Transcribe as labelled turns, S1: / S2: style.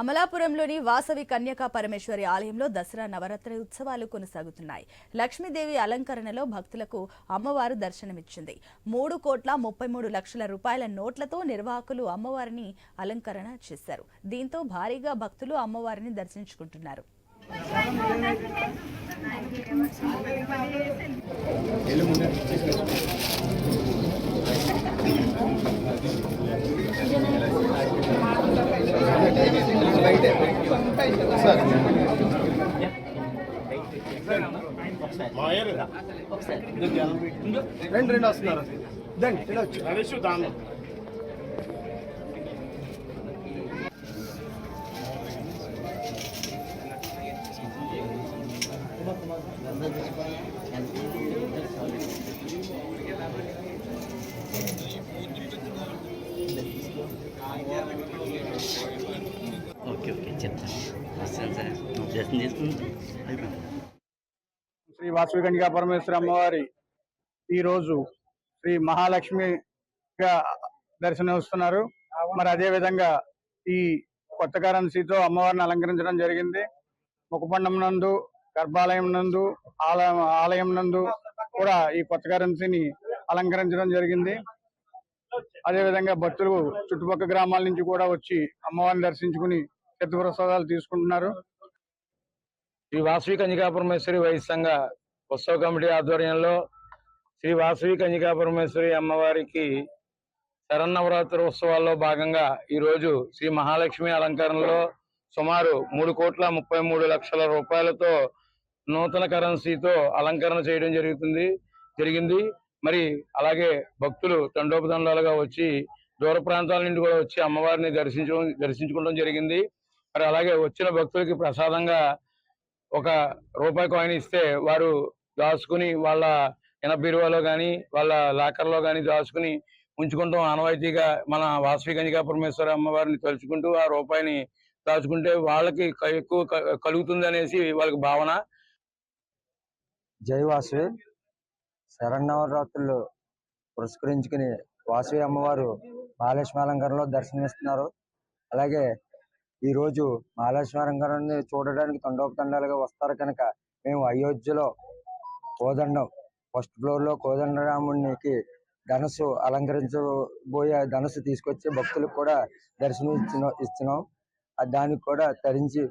S1: అమలాపురంలోని వాసవి కన్యకా పరమేశ్వరి ఆలయంలో దసరా నవరాత్రి ఉత్సవాలు కొనసాగుతున్నాయి. లక్ష్మీదేవి అలంకరణలో భక్తులకు అమ్మవారు దర్శనమిచ్చింది. మూడు కోట్ల ముప్పై మూడు లక్షల రూపాయల నోట్లతో నిర్వాహకులు అమ్మవారిని అలంకరణ చేశారు. దీంతో భారీగా భక్తులు అమ్మవారిని దర్శించుకుంటున్నారు.
S2: రెండు రెండు వస్తున్నారు దండి ఇలా వచ్చి శ్రీ వాసవి కన్యకా పరమేశ్వర అమ్మవారి ఈ రోజు శ్రీ మహాలక్ష్మిగా దర్శనమిస్తున్నారు. మరి అదే విధంగా ఈ కొత్త కరెన్సీతో అమ్మవారిని అలంకరించడం జరిగింది. ముఖపండం నందు గర్భాలయం నందు ఆలయం ఆలయం నందు కూడా ఈ కొత్త కరెన్సీని అలంకరించడం జరిగింది. అదే విధంగా భక్తులు చుట్టుపక్కల గ్రామాల నుంచి కూడా వచ్చి అమ్మవారిని దర్శించుకుని తీర్థప్రసాదాలు తీసుకుంటున్నారు.
S3: శ్రీ వాసవి కన్యకాపురమేశ్వరి వైద్య సంఘ ఉత్సవ కమిటీ ఆధ్వర్యంలో శ్రీ వాసవి కన్యకాపురమేశ్వరి అమ్మవారికి శరన్నవరాత్రి ఉత్సవాల్లో భాగంగా ఈ రోజు శ్రీ మహాలక్ష్మి అలంకరణలో సుమారు మూడు కోట్ల ముప్పై మూడు లక్షల రూపాయలతో నూతన కరెన్సీతో అలంకరణ చేయడం జరుగుతుంది జరిగింది. మరి అలాగే భక్తులు తండోపదండాలుగా వచ్చి దూర ప్రాంతాల నుండి కూడా వచ్చి అమ్మవారిని దర్శించడం దర్శించుకోవడం జరిగింది. మరి అలాగే వచ్చిన భక్తులకి ప్రసాదంగా ఒక రూపాయి కాయిన్ ఇస్తే వారు దాచుకుని వాళ్ళ ఇనబీరువాలో కానీ వాళ్ళ లాకర్లో కానీ దాచుకుని ఉంచుకుంటాం. ఆనవాయితీగా మన వాసవి కన్యకా పరమేశ్వర అమ్మవారిని తలుచుకుంటూ ఆ రూపాయిని దాచుకుంటే వాళ్ళకి ఎక్కువ కలుగుతుంది అనేసి వాళ్ళకి భావన.
S4: జై వాసవి. శరన్నవరాత్రులు పురస్కరించుకుని వాసవి అమ్మవారు మహాలక్ష్మి అలంకరణలో దర్శనమిస్తున్నారు. అలాగే ఈ రోజు గారిని చూడడానికి తండోపతండాలుగా వస్తారు కనుక మేము అయోధ్యలో కోదండం ఫస్ట్ ఫ్లోర్లో ధనసు అలంకరించబోయే ధనసు తీసుకొచ్చి భక్తులకు కూడా దర్శనం ఇచ్చిన ఇస్తున్నాం. దానికి కూడా తరించి